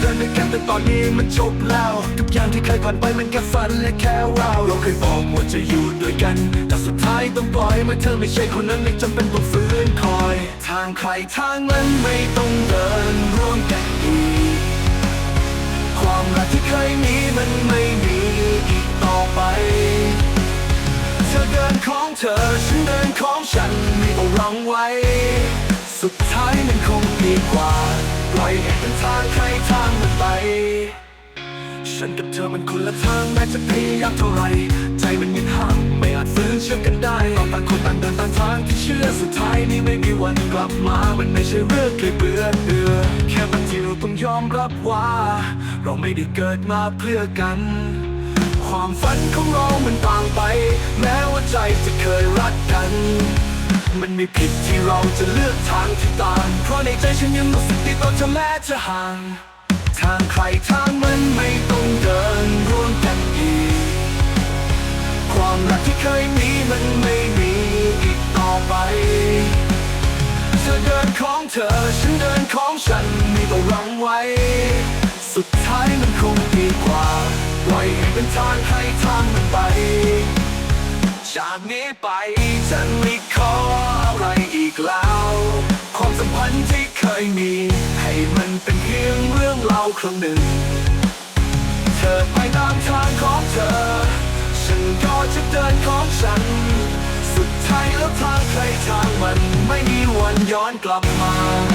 เดินด้วยกันแต่ตอนนี้มันจบแล้วทุกอย่างที่เคยผ่านไปมันแค่ฝันและแค่เราเราเคยบอกว่าจะอยู่ด้วยกัน แต่สุดท้ายต้องปล่อยเมื่อเธอไม่ใช่คนนั้นไม่จำเป็นต้องฝืนคอย ทางใครทางมันไม่ต้องเดินร่วมกันอีกความรักที่เคยมีมันไม่มีอีกต่อไป เธอเดินของเธอฉันเดินของฉันไม่ต้องรังไว้ สุดท้ายมันคงดี ไป ฉันกับเธอมันคนละทางแม้จะพยายามเท่าไร ใจมันยังห่างไม่อาจฟื้นเชื่อมกันได้เราต่างคนต่างเดินต่างทางที่เชื่อสุดท้ายนี้ไม่มีวันกลับมา มันไม่ใช่เรื่องเคยเบื่อเบื่อแค่บางทีเราต้องยอมรับว่า เราไม่ได้เกิดมาเพื่อกันความฝันของเรามันต่างไป แม้ว่าใจจะเคยรักกัน มันไม่ผิดที่เราจะเลือกทางที่ต่าง เพราะในใจฉันยังรู้สึกติดต่อเธอแม้จะห่าง ทางใครทางมันไม่ต้องเดินร่วมกันอีก ความรักที่เคยมีมันไม่มีอีกต่อไปเธอเดินของเธอฉันเดินของฉันม่ต้องรังไว้ สุดท้ายมันคงดีกว่าปล่อยให้เป็นทางให้ทางมันไป จากนี้ไปจะไม่ขออะไรอีกแล้ว ความสัมพันธ์ที่เคยมี ให้มันเป็นเพียงเรื่องเล่าครั้งหนึ่ง เธอไปตามทางของเธอ ฉันก็จะเดินของฉัน สุดท้ายแล้วทางใครทางมันไม่มีวันย้อนกลับมา